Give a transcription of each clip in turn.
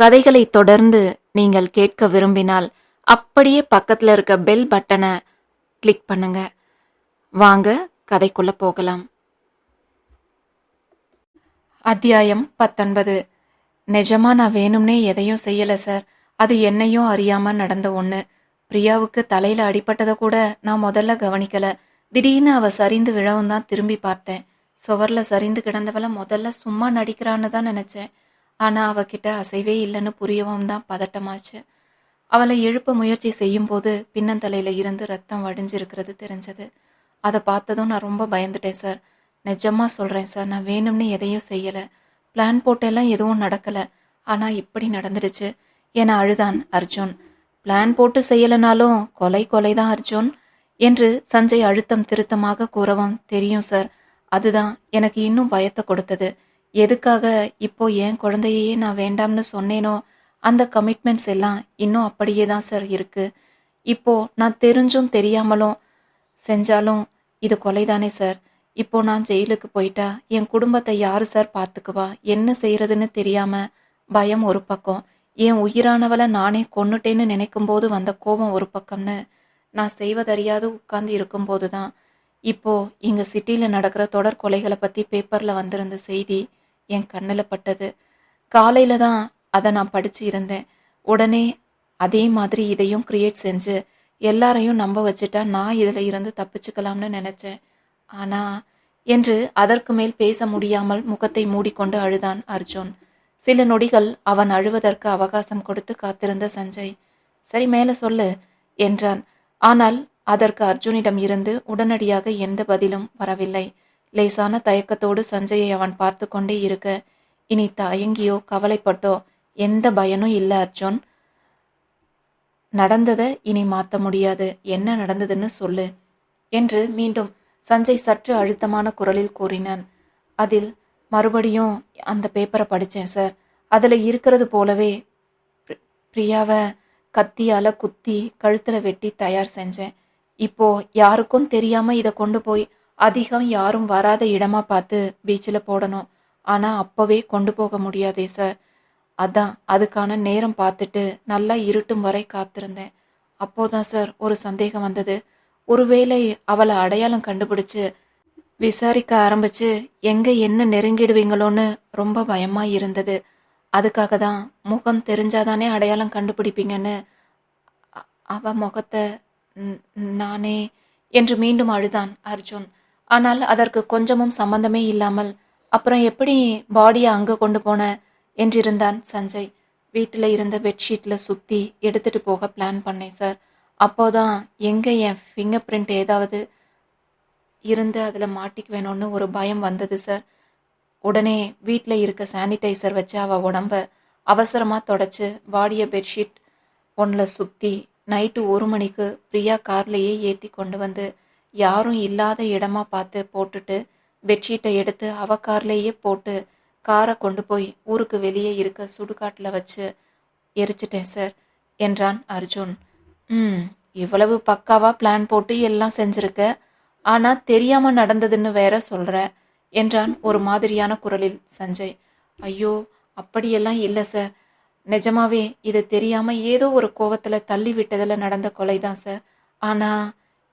கதைகளை தொடர்ந்து நீங்கள் கேட்க விரும்பினால் அப்படியே பக்கத்தில் இருக்க பெல் பட்டனை கிளிக் பண்ணுங்க. வாங்க கதைக்குள்ள போகலாம். அத்தியாயம் பத்தொன்பது. நிஜமா நான் வேணும்னே எதையும் செய்யலை சார் அது என்னையும் அறியாம நடந்த ஒண்ணு. பிரியாவுக்கு தலையில அடிபட்டதை கூட நான் முதல்ல கவனிக்கல. திடீர்னு அவ சரிந்து விழவும் தான் திரும்பி பார்த்தேன். சுவர்ல சரிந்து கிடந்தவளை முதல்ல சும்மா நடிக்கிறான்னு தான் நினைச்சேன். ஆனால் அவகிட்ட அசைவே இல்லைன்னு புரியவும் தான் பதட்டமாச்சு. அவளை எழுப்ப முயற்சி செய்யும்போது பின்னந்தலையில் இருந்து ரத்தம் வடிஞ்சிருக்கிறது தெரிஞ்சது. அதை பார்த்ததும் நான் ரொம்ப பயந்துட்டேன் சார். நிஜமாக சொல்கிறேன் சார் நான் வேணும்னு எதையும் செய்யலை. பிளான் போட்டெல்லாம் எதுவும் நடக்கலை. ஆனால் இப்படி நடந்துடுச்சு. என அழுதான் அர்ஜுன். பிளான் போட்டு செய்யலனாலும் கொலை கொலை தான் அர்ஜுன் என்று சஞ்சய் அழுத்தம் திருத்தமாக கூறவும் தெரியும் சார். அதுதான் எனக்கு இன்னும் பயத்தை கொடுத்தது. எதுக்காக இப்போ என் குழந்தையே நான் வேண்டாம்னு சொன்னேனோ அந்த கமிட்மெண்ட்ஸ் எல்லாம் இன்னும் அப்படியே தான் சார் இருக்கு. இப்போ நான் தெரிஞ்சும் தெரியாமலும் செஞ்சாலும் இது கொலைதானே சார் இப்போ நான் ஜெயிலுக்கு போயிட்டா என் குடும்பத்தை யாரு சார் பார்த்துக்குவா என்ன செய்யறதுன்னு தெரியாம பயம் ஒரு பக்கம். என் உயிரானவளை நானே கொன்னுட்டேன்னு நினைக்கும் போது வந்த கோபம் ஒரு பக்கம்னு நான் செய்வதறியாது உட்கார்ந்து இருக்கும்போது தான் இப்போ இங்க சிட்டியில் நடக்கிற தொடர் கொலைகளை பற்றி பேப்பரில் வந்திருந்த செய்தி என் கண்ணில் பட்டது. காலையில் தான் அதை நான் படித்து இருந்தேன். உடனே அதே மாதிரி இதையும் கிரியேட் செஞ்சு எல்லாரையும் நம்ப வச்சுட்டா நான் இதில் இருந்து தப்பிச்சுக்கலாம்னு நினச்சேன். ஆனால் என்று அதற்கு மேல் பேச முடியாமல் முகத்தை மூடிக்கொண்டு அழுதான் அர்ஜுன். சில நொடிகள் அவன் அழுவதற்கு அவகாசம் கொடுத்து காத்திருந்த சஞ்சய். சரி மேலே சொல்லு என்றான். ஆனால் அதற்கு அர்ஜுனிடம் இருந்து உடனடியாக எந்த பதிலும் வரவில்லை. லேசான தயக்கத்தோடு சஞ்சயை அவன் பார்த்து கொண்டே இருக்க இனி தயங்கியோ கவலைப்பட்டோ எந்த பயனும் இல்லை அர்ஜுன். நடந்ததை இனி மாற்ற முடியாது. என்ன நடந்ததுன்னு சொல்லு என்று மீண்டும் சஞ்சய் சற்று அழுத்தமான குரலில் கூறினான். அதில் மறுபடியும் அந்த பேப்பரை படித்தேன் சார் அதில் இருக்கிறது போலவே பிரியாவை கத்தியால் குத்தி கழுத்தில் வெட்டி தயார் செஞ்சேன். இப்போ யாருக்கும் தெரியாமல் இதை கொண்டு போய் அதிகம் யாரும் வராத இடமா பார்த்து பீச்சில் போடணும். ஆனால் அப்போவே கொண்டு போக முடியாதே சார் அதான் அதுக்கான நேரம் பார்த்துட்டு நல்லா இருட்டும் வரை காத்திருந்தேன். அப்போதான் சார் ஒரு சந்தேகம் வந்தது. ஒருவேளை அவளை அடையாளம் கண்டுபிடிச்சு விசாரிக்க ஆரம்பிச்சு எங்கே என்ன நெருங்கிடுவீங்களோன்னு ரொம்ப பயமாக இருந்தது. அதுக்காக தான் முகம் தெரிஞ்சாதானே அடையாளம் கண்டுபிடிப்பீங்கன்னு அவ முகத்தை நானே என்று மீண்டும் அழுதான் அர்ஜுன். ஆனால் அதற்கு கொஞ்சமும் சம்பந்தமே இல்லாமல் அப்புறம் எப்படி பாடியை அங்கே கொண்டு போன? என்றிருந்தான் சஞ்சய். வீட்டில் இருந்த பெட்ஷீட்டில் சுற்றி எடுத்துகிட்டு போக பிளான் பண்ணேன் சார். அப்போதான் எங்கே என் ஃபிங்கர் பிரிண்ட் ஏதாவது இருந்து அதில் மாட்டிக்குவேணும்னு ஒரு பயம் வந்தது சார். உடனே வீட்டில் இருக்க சானிடைசர் வச்சு அவள் உடம்ப அவசரமாக தொடச்சி வாடிய பெட்ஷீட் ஒன்றில் சுற்றி நைட்டு ஒரு மணிக்கு பிரியா கார்லேயே ஏற்றி கொண்டு வந்து யாரும் இல்லாத இடமா பார்த்து போட்டுட்டு பெட்ஷீட்டை எடுத்து அவ கார்லேயே போட்டு காரை கொண்டு போய் ஊருக்கு வெளியே இருக்க சுடுகாட்டில் வச்சு எரிச்சிட்டேன் சார் என்றான் அர்ஜுன். ம் இவ்வளவு பக்காவா பிளான் போட்டு எல்லாம் செஞ்சிருக்க ஆனால் தெரியாமல் நடந்ததுன்னு வேற சொல்கிற என்றான் ஒரு மாதிரியான குரலில் சஞ்சய். ஐயோ அப்படியெல்லாம் இல்லை சார். நிஜமாவே இது தெரியாமல் ஏதோ ஒரு கோவத்தில் தள்ளி விட்டதில் நடந்த கொலை தான் சார். ஆனால்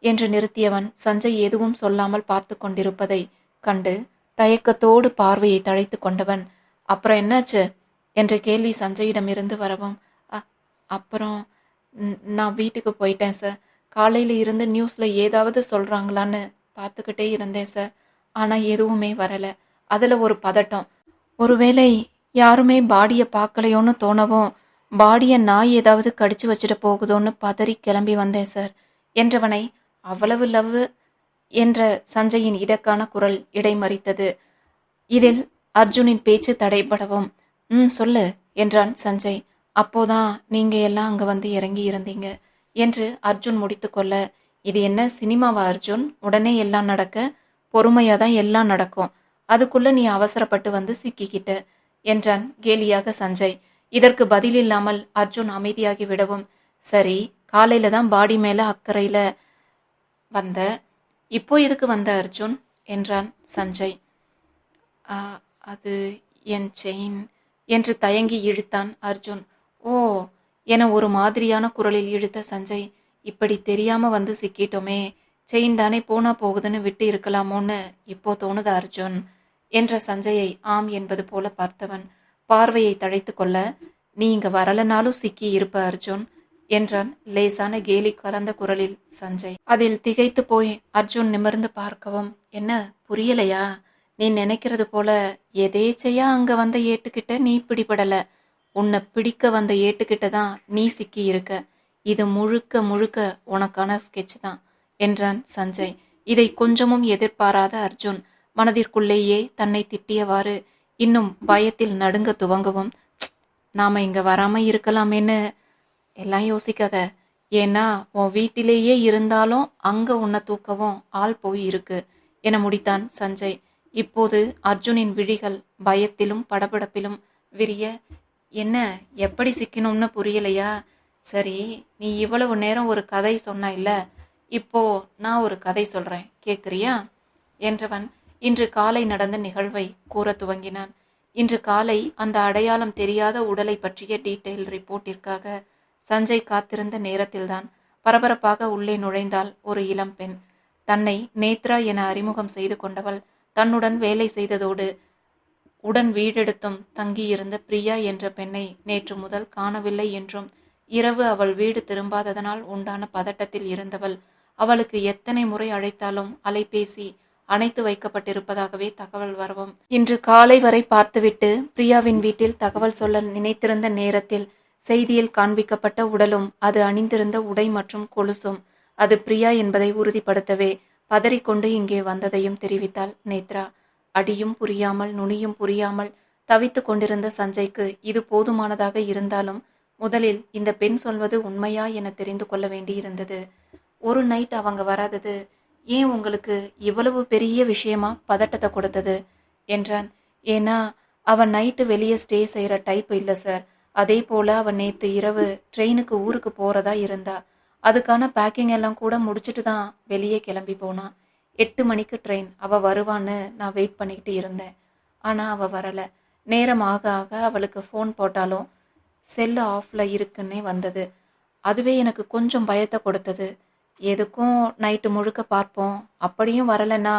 என்று நிறுத்தியவன் சஞ்சய் எதுவும் சொல்லாமல் பார்த்து கொண்டிருப்பதை கண்டு தயக்கத்தோடு பார்வையை தழைத்து கொண்டவன் அப்புறம் என்னாச்சு? என்ற கேள்வி சஞ்சயிடமிருந்து வரவும் "அ- அப்புறம் நான் வீட்டுக்கு போயிட்டேன் சார். காலையில இருந்து நியூஸ்ல ஏதாவது சொல்றாங்களான்னு பார்த்துக்கிட்டே இருந்தேன் சார். ஆனா எதுவுமே வரல. அதுல ஒரு பதட்டம். ஒருவேளை யாருமே பாடியை பார்க்கலையோன்னு தோணவும் பாடியை நாய் ஏதாவது கடிச்சு வச்சுட்டு போகுதோன்னு பதறி கிளம்பி வந்தேன் சார். என்றவனை அவ்வளவு லவ் என்ற சஞ்சயின் இடக்கான குரல் இடைமறித்தது. இதில் அர்ஜுனின் பேச்சு தடைபடவும் ம் சொல்லு என்றான் சஞ்சய். அப்போதான் நீங்க எல்லாம் அங்க வந்து இறங்கி இருந்தீங்க என்று அர்ஜுன் முடித்துக்கொள்ள இது என்ன சினிமாவா அர்ஜுன்? உடனே எல்லாம் நடக்க பொறுமையா தான் எல்லாம் நடக்கும். அதுக்குள்ள நீ அவசரப்பட்டு வந்து சிக்கிக்கிட்ட என்றான் கேலியாக சஞ்சய். இதற்கு பதில் இல்லாமல் அர்ஜுன் அமைதியாகி விடவும் சரி காலையில தான் பாடி மேல அக்கறையில வந்த இப்போ எதுக்கு வந்த அர்ஜுன்? என்றான் சஞ்சய். அது என் செயின் என்று தயங்கி இழுத்தான் அர்ஜுன். ஓ என ஒரு மாதிரியான குரலில் இழுத்த சஞ்சய் இப்படி தெரியாம வந்து சிக்கிட்டோமே செயின் தானே போனா போகுதுன்னு விட்டு இருக்கலாமோன்னு இப்போ தோணுது அர்ஜுன் என்ற சஞ்சயை ஆம் என்பது போல பார்த்தவன் பார்வையை தழைத்து கொள்ள நீ இங்க வரலனாலும் சிக்கி இருப்ப அர்ஜுன். என்றான் லேசான கேலி கலந்த குரலில் சஞ்சய் அதில் திகைத்து போய் அர்ஜுன் நிமிர்ந்து பார்க்கவும். என்ன புரியலையா? நீ நினைக்கிறது போல எதேச்சையா அங்க வந்த ஏட்டுக்கிட்ட நீ பிடிபடல. உன்னை பிடிக்க வந்த ஏட்டுக்கிட்ட தான் நீ சிக்கி இருக்க இது முழுக்க முழுக்க உனக்கான ஸ்கெட்ச் தான் என்றான் சஞ்சய். இதை கொஞ்சமும் எதிர்பாராத அர்ஜுன் மனதிற்குள்ளேயே தன்னை திட்டியவாறு இன்னும் பயத்தில் நடுங்க துவங்கவும். நாம இங்க வராம இருக்கலாமேன்னு எல்லாம் யோசிக்காத. ஏன்னா உன் வீட்டிலேயே இருந்தாலும் அங்க உன்னை தூக்கவும் ஆள் போய் இருக்கு என முடித்தான் சஞ்சய். இப்போது அர்ஜுனின் விழிகள் பயத்திலும் படபடப்பிலும் விரிய என்ன எப்படி சிக்கணும்னு புரியலையா? சரி நீ இவ்வளவு நேரம் ஒரு கதை சொன்ன இல்ல இப்போ நான் ஒரு கதை சொல்றேன் கேக்குறியா? என்றவன் இன்று காலை நடந்த நிகழ்வை கூற துவங்கினான். இன்று காலை அந்த அடையாளம் தெரியாத உடலை பற்றிய டீட்டெயில் ரிப்போர்ட்டிற்காக சஞ்சய் காத்திருந்த நேரத்தில்தான் பரபரப்பாக உள்ளே நுழைந்தாள் ஒரு இளம் பெண். தன்னை நேத்ரா என அறிமுகம் செய்து கொண்டவள் தன்னுடன் வேலை செய்ததோடு உடன் வீடெடுத்தும் தங்கியிருந்த பிரியா என்ற பெண்ணை நேற்று முதல் காணவில்லை என்றும் இரவு அவள் வீடு திரும்பாததனால் உண்டான பதட்டத்தில் இருந்தவள். அவளுக்கு எத்தனை முறை அழைத்தாலும் அலைபேசி அணைத்து வைக்கப்பட்டிருப்பதாகவே தகவல் வரவும். இன்று காலை வரை பார்த்துவிட்டு பிரியாவின் வீட்டில் தகவல் சொல்ல நினைத்திருந்த நேரத்தில் செய்தியில் காண்பிக்கப்பட்ட உடலும் அது அணிந்திருந்த உடை மற்றும் கொலுசும். அது பிரியா என்பதை உறுதிப்படுத்தவே பதறிக்கொண்டு இங்கே வந்ததையும் தெரிவித்தாள் நேத்ரா. அடியும் புரியாமல் நுனியும் புரியாமல் தவித்துக் கொண்டிருந்த சஞ்சய்க்கு இது போதுமானதாக இருந்தாலும் முதலில் இந்த பெண் சொல்வது உண்மையா என தெரிந்து கொள்ள வேண்டியிருந்தது. ஒரு நைட் அவங்க வராதது. ஏன் உங்களுக்கு இவ்வளவு பெரிய விஷயமா பதட்டத்தை கொடுத்தது? என்றான். ஏன்னா அவன் நைட்டு வெளியே ஸ்டே செய்கிற டைப் இல்லை சார் அதே போல அவன் நேத்து இரவு ட்ரெயினுக்கு ஊருக்கு போறதா இருந்தா அதுக்கான பேக்கிங் எல்லாம் கூட முடிச்சுட்டு தான் வெளியே கிளம்பி போனான் எட்டு மணிக்கு ட்ரெயின் அவ வருவான்னு நான் வெயிட் பண்ணிக்கிட்டு இருந்தேன். ஆனா அவ வரல. நேரம் ஆக ஆக அவளுக்கு ஃபோன் போட்டாலும் செல்லு ஆஃப்ல இருக்குன்னே வந்தது. அதுவே எனக்கு கொஞ்சம் பயத்தை கொடுத்தது. எதுக்கும் நைட்டு முழுக்க பார்ப்போம். அப்படியும் வரலன்னா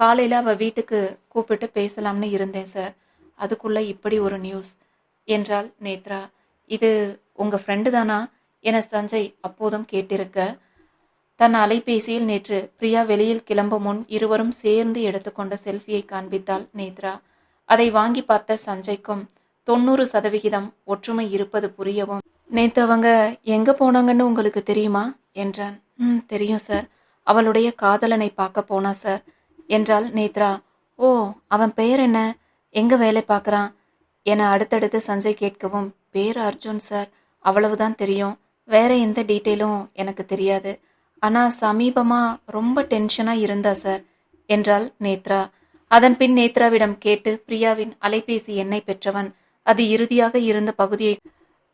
காலையில் அவள் வீட்டுக்கு கூப்பிட்டு பேசலாம்னு இருந்தேன் சார் அதுக்குள்ளே இப்படி ஒரு நியூஸ் என்றாள் நேத்ரா. இது உங்க ஃப்ரெண்டு தானா? என சஞ்சய் அப்போதும் கேட்டிருக்க. தன் அலைபேசியில் நேற்று பிரியா வெளியில் கிளம்பும் முன் இருவரும் சேர்ந்து எடுத்துக்கொண்ட செல்ஃபியை காண்பித்தாள் நேத்ரா. அதை வாங்கி பார்த்த சஞ்சய்க்கும் தொண்ணூறு சதவிகிதம் ஒற்றுமை இருப்பது புரியவும் நேத்து அவங்க எங்க போனாங்கன்னு உங்களுக்கு தெரியுமா? என்றான். ம் தெரியும் சார். அவளுடைய காதலனை பார்க்க போனா சார் என்றாள் நேத்ரா. ஓ அவன் பெயர் என்ன? எங்க வேலை பார்க்கறான்? என அடுத்தடுத்து சஞ்சய் கேட்கவும் பேர் அர்ஜுன் சார் அவ்வளவுதான் தெரியும். வேற எந்த டீட்டெயிலும் எனக்கு தெரியாது. ஆனால் சமீபமாக ரொம்ப டென்ஷனாக இருந்தா சார் என்றாள் நேத்ரா. அதன் பின் நேத்ராவிடம் கேட்டு பிரியாவின் அலைபேசி எண்ணை பெற்றவன். அது இறுதியாக இருந்த பகுதியை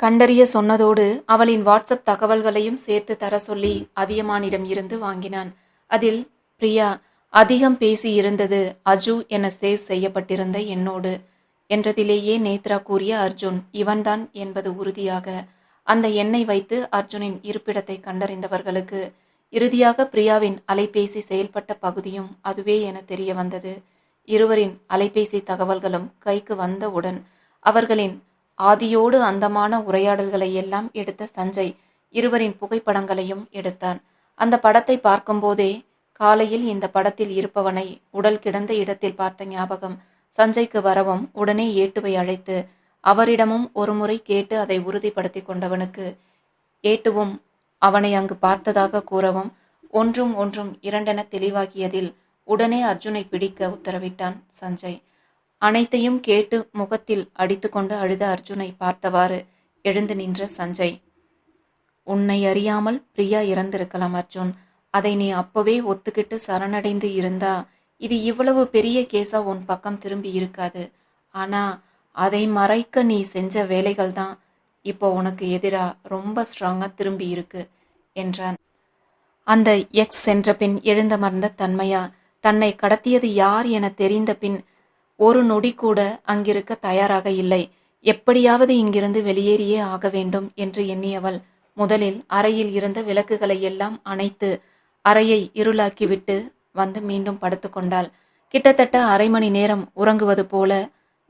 கண்டறிய சொன்னதோடு அவளின் வாட்ஸ்அப் தகவல்களையும் சேர்த்து தர சொல்லி அதியமானிடம் இருந்து வாங்கினான். அதில் பிரியா அதிகம் பேசி இருந்தது அஜு என சேவ் செய்யப்பட்டிருந்த என்னோடு. என்றதிலேயே நேத்ரா கூறிய அர்ஜுன் இவன்தான் என்பது உறுதியாக அந்த எண்ணை வைத்து அர்ஜுனின் இருப்பிடத்தை கண்டறிந்தவர்களுக்கு இறுதியாக பிரியாவின் அலைபேசி செயல்பட்ட பகுதியும் அதுவே என தெரிய வந்தது. இருவரின் அலைபேசி தகவல்களும் கைக்கு வந்தவுடன் அவர்களின் ஆதியோடு அந்தமான உரையாடல்களை எல்லாம் எடுத்த சஞ்சய் இருவரின் புகைப்படங்களையும் எடுத்தான். அந்த படத்தை பார்க்கும்போதே காலையில் இந்த படத்தில் இருப்பவனை உடல் கிடந்த இடத்தில் பார்த்த ஞாபகம் சஞ்சய்க்கு வரவும் உடனே ஏட்டுவை அழைத்து அவரிடமும் ஒருமுறை கேட்டு அதை உறுதிப்படுத்தி கொண்டவனுக்கு ஏட்டுவும் அவனை அங்கு பார்த்ததாக கூறவும் ஒன்றும் ஒன்றும் இரண்டென தெளிவாகியதில் உடனே அர்ஜுனை பிடிக்க உத்தரவிட்டான் சஞ்சய். அனைத்தையும் கேட்டு முகத்தில் அடித்துக்கொண்டு அழுத அர்ஜுனை பார்த்தவாறு எழுந்து நின்ற சஞ்சய். உன்னை அறியாமல் பிரியா இறந்திருக்கலாம் அர்ஜுன். அதை நீ அப்பவே ஒத்துக்கிட்டு சரணடைந்து இருந்தா இது இவ்வளவு பெரிய கேஸா உன் பக்கம் திரும்பி இருக்காது. ஆனா அதை மறைக்க நீ செஞ்ச வேலைகள் தான் இப்போ உனக்கு எதிராக ரொம்ப ஸ்ட்ராங்காக திரும்பி இருக்கு என்றான். அந்த எக்ஸ் சென்ற பின் எழுந்த மறந்த தன்மையா தன்னை கடத்தியது யார் என தெரிந்த பின் ஒரு நொடி கூட அங்கிருக்க தயாராக இல்லை. எப்படியாவது இங்கிருந்து வெளியேறியே ஆக வேண்டும் என்று எண்ணியவள் முதலில் அறையில் இருந்த விளக்குகளை எல்லாம் அணைத்து அறையை இருளாக்கிவிட்டு வந்து மீண்டும் படுத்துக்கொண்டாள். கிட்டத்தட்ட அரை மணி நேரம் உறங்குவது போல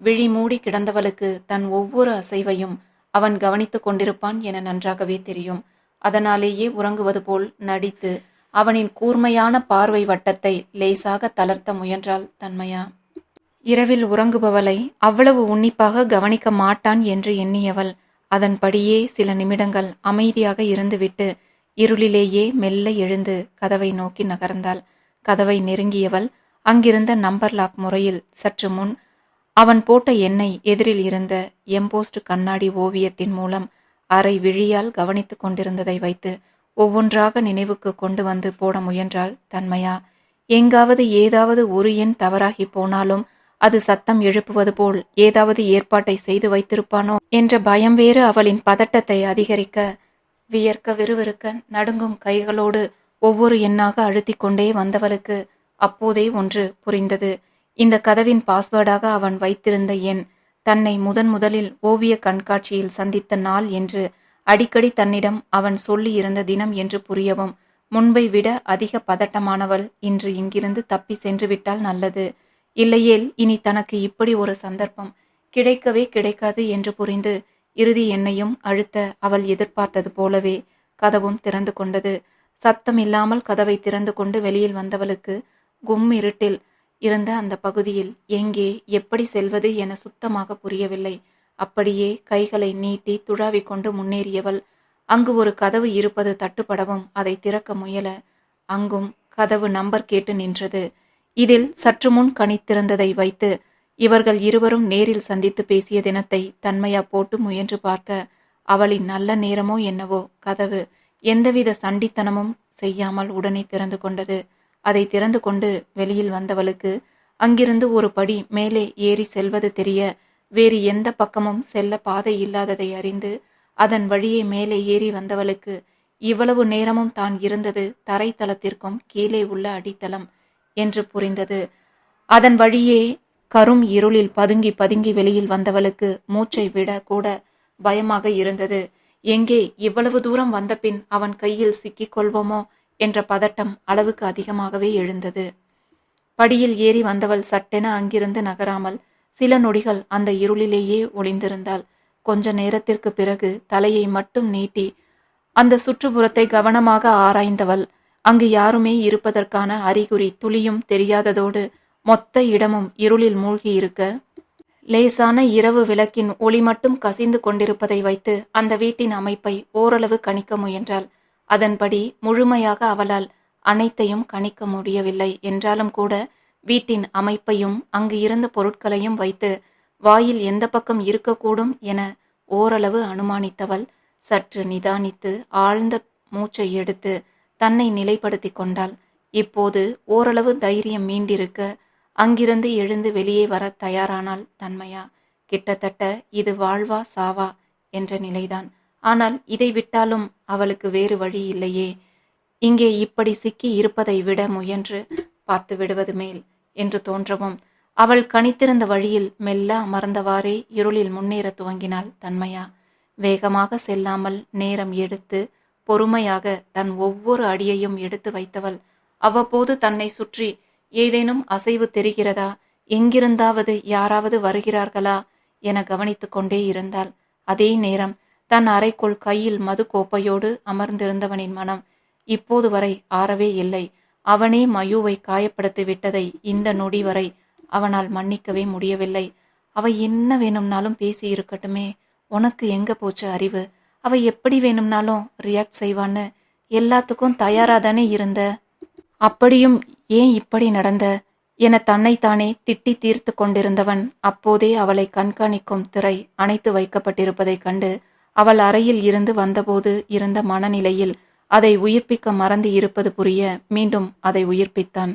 விழி மூடி கிடந்தவளுக்கு தன் ஒவ்வொரு அசைவையும் அவன் கவனித்துக் கொண்டிருப்பான் என நன்றாகவே தெரியும். அதனாலேயே உறங்குவது போல் நடித்து அவனின் கூர்மையான பார்வை வட்டத்தை லேசாக தளர்த்த முயன்றாள் தன்மையா. இரவில் உறங்குபவளை அவ்வளவு உன்னிப்பாக கவனிக்க மாட்டான் என்று எண்ணியவள். அதன்படியே சில நிமிடங்கள் அமைதியாக இருந்துவிட்டு இருளிலேயே மெல்ல எழுந்து கதவை நோக்கி நகர்ந்தாள். கதவை நெருங்கியவள் அங்கிருந்த நம்பர் லாக் முறையில் சற்று முன் அவன் போட்ட எண்ணெய் எதிரில் இருந்த எம்போஸ்ட் கண்ணாடி ஓவியத்தின் மூலம் அரை விழியால் கவனித்துக் கொண்டிருந்ததை வைத்து ஒவ்வொன்றாக நினைவுக்கு கொண்டு வந்து போட முயன்றாள் தன்மையா. எங்காவது ஏதாவது ஒரு எண் தவறாகி போனாலும் அது சத்தம் எழுப்புவது போல் ஏதாவது ஏற்பாட்டை செய்து வைத்திருப்பானோ என்ற பயம் வேறு அவளின் பதட்டத்தை அதிகரிக்க வியர்க்க விறுவிறுக்க நடுங்கும் கைகளோடு ஒவ்வொரு எண்ணாக அழுத்திக் கொண்டே வந்தவளுக்கு அப்போதே ஒன்று புரிந்தது. இந்த கதவின் பாஸ்வேர்டாக அவன் வைத்திருந்த எண் தன்னை முதன் முதலில் ஓவிய கண்காட்சியில் சந்தித்த நாள் என்று அடிக்கடி தன்னிடம் அவன் சொல்லி இருந்த தினம் என்று புரியவும் முன்பை விட அதிக பதட்டமானவள் இன்று இங்கிருந்து தப்பி சென்று விட்டால் நல்லது. இல்லையேல் இனி தனக்கு இப்படி ஒரு சந்தர்ப்பம் கிடைக்கவே கிடைக்காது என்று புரிந்து இறுதி எண்ணையும் அழுத்த அவள் எதிர்பார்த்தது போலவே கதவும் திறந்து கொண்டது. சத்தம் இல்லாமல் கதவை திறந்து கொண்டு வெளியில் வந்தவளுக்கு கும் இருட்டில் இருந்த அந்த பகுதியில் எங்கே எப்படி செல்வது என சுத்தமாக புரியவில்லை. அப்படியே கைகளை நீட்டி துழாவிக் கொண்டு முன்னேறியவள் அங்கு ஒரு கதவு இருப்பது தட்டுப்படவும் அதை திறக்க முயல அங்கும் கதவு நம்பர் கேட்டு நின்றது. இதில் சற்று முன் கணித்திருந்ததை வைத்து இவர்கள் இருவரும் நேரில் சந்தித்து பேசிய தினத்தை தன்மையா போட்டு முயன்று பார்க்க அவளின் நல்ல நேரமோ என்னவோ கதவு எந்தவித சண்டித்தனமும் செய்யாமல் உடனே திறந்து கொண்டது. அதை திறந்து கொண்டு வெளியில் வந்தவளுக்கு அங்கிருந்து ஒரு படி மேலே ஏறி செல்வது தெரிய வேறு எந்த பக்கமும் செல்ல பாதை இல்லாததை அறிந்து அதன் வழியே மேலே ஏறி வந்தவளுக்கு இவ்வளவு நேரமும் தான் இருந்தது தரைத்தளத்திற்கும் கீழே உள்ள அடித்தளம் என்று புரிந்தது. அதன் வழியே கரும் இருளில் பதுங்கி பதுங்கி வெளியில் வந்தவளுக்கு மூச்சை விட கூட பயமாக இருந்தது. எங்கே இவ்வளவு தூரம் வந்தபின் அவன் கையில் சிக்கிக் கொள்வோமோ என்ற பதட்டம் அளவுக்கு அதிகமாகவே எழுந்தது. படியில் ஏறி வந்தவள் சட்டென அங்கிருந்து நகராமல் சில நொடிகள் அந்த இருளிலேயே ஒளிந்திருந்தாள். கொஞ்ச நேரத்திற்கு பிறகு தலையை மட்டும் நீட்டி அந்த சுற்றுப்புறத்தை கவனமாக ஆராய்ந்தவள் அங்கு யாருமே இருப்பதற்கான அறிகுறி துளியும் தெரியாததோடு மொத்த இடமும் இருளில் மூழ்கி இருக்க லேசான இரவு விளக்கின் ஒளி மட்டும் கசிந்து கொண்டிருப்பதை வைத்து அந்த வீட்டின் அமைப்பை ஓரளவு கணிக்க முயன்றாள். அதன்படி முழுமையாக அவளால் அனைத்தையும் கணிக்க முடியவில்லை. என்றாலும் கூட வீட்டின் அமைப்பையும் அங்கு இருந்த பொருட்களையும் வைத்து வாயில் எந்த பக்கம் இருக்கக்கூடும் என ஓரளவு அனுமானித்தவள் சற்று நிதானித்து ஆழ்ந்த மூச்சை எடுத்து தன்னை நிலைப்படுத்தி கொண்டாள். இப்போது ஓரளவு தைரியம் மீண்டிருக்க அங்கிருந்து எழுந்து வெளியே வர தயாரானாள் தன்மையா கிட்டத்தட்ட இது வாழ்வா சாவா? என்ற நிலைதான். ஆனால் இதை விட்டாலும் அவளுக்கு வேறு வழி இல்லையே. இங்கே இப்படி சிக்கி இருப்பதை விட முயன்று பார்த்து விடுவது மேல் என்று தோன்றவும் அவள் கணித்திருந்த வழியில் மெல்ல அமர்ந்தவாறே இருளில் முன்னேற துவங்கினாள் தன்மையா. வேகமாக செல்லாமல் நேரம் எடுத்து பொறுமையாக தன் ஒவ்வொரு அடியையும் எடுத்து வைத்தவள் அவ்வப்போது தன்னை சுற்றி ஏதேனும் அசைவு தெரிகிறதா? எங்கிருந்தாவது யாராவது வருகிறார்களா? என கவனித்து கொண்டே இருந்தாள். அதே நேரம் தன் அறைக்குள் கையில் மது கோப்பையோடு அமர்ந்திருந்தவனின் மனம் இப்போது வரை ஆறவே இல்லை. அவனே மயுவை காயப்படுத்தி விட்டதை இந்த நொடி வரை அவனால் மன்னிக்கவே முடியவில்லை. அவ என்ன வேணும்னாலும் பேசி இருக்கட்டுமே. உனக்கு எங்க போச்சு அறிவு? அவ எப்படி வேணும்னாலும் ரியாக்ட் செய்வான்னு. எல்லாத்துக்கும் தயாராதானே இருந்த? அப்படியும் ஏன் இப்படி நடந்த? என தன்னைத்தானே திட்டி தீர்த்து கொண்டிருந்தவன் அப்போதே அவளை கண்காணிக்கும் திரை அணைத்து வைக்கப்பட்டிருப்பதைக் கண்டு அவள் அறையில் இருந்து வந்தபோது இருந்த மனநிலையில் அதை உயிர்ப்பிக்க மறந்து இருப்பது புரிய மீண்டும் அதை உயிர்ப்பித்தான்.